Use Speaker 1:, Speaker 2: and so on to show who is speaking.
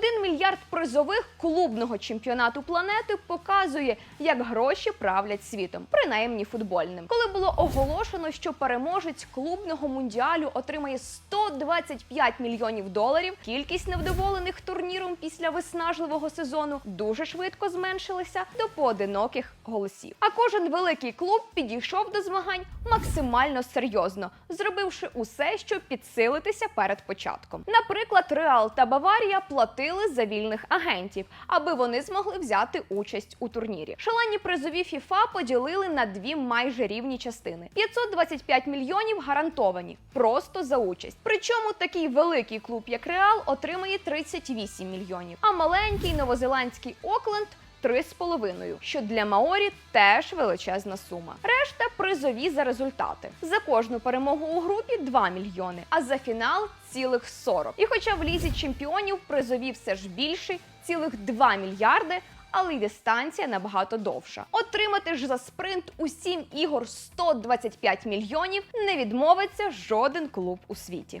Speaker 1: Один мільярд призових клубного чемпіонату планети показує, як гроші правлять світом, принаймні футбольним. Коли було оголошено, що переможець клубного мундіалю отримає 125 мільйонів доларів, кількість невдоволених турніром після виснажливого сезону дуже швидко зменшилася до поодиноких голосів. А кожен великий клуб підійшов до змагань максимально серйозно, зробивши усе, щоб підсилитися перед початком. Наприклад, Реал та Баварія платили за вільних агентів, аби вони змогли взяти участь у турнірі. Шалені призові ФІФА поділили на дві майже рівні частини: 525 мільйонів гарантовані просто за участь. Причому такий великий клуб, як Реал, отримає 38 мільйонів, а маленький новозеландський Окленд 3,5, що для Маорі теж величезна сума. Решта призові за результати. За кожну перемогу у групі 2 мільйони, а за фінал цілих 40. І хоча в лізі чемпіонів призові все ж більші, цілих 2 мільярди. Але й дистанція набагато довша. Отримати ж за спринт у 7 ігор 125 мільйонів не відмовиться жоден клуб у світі.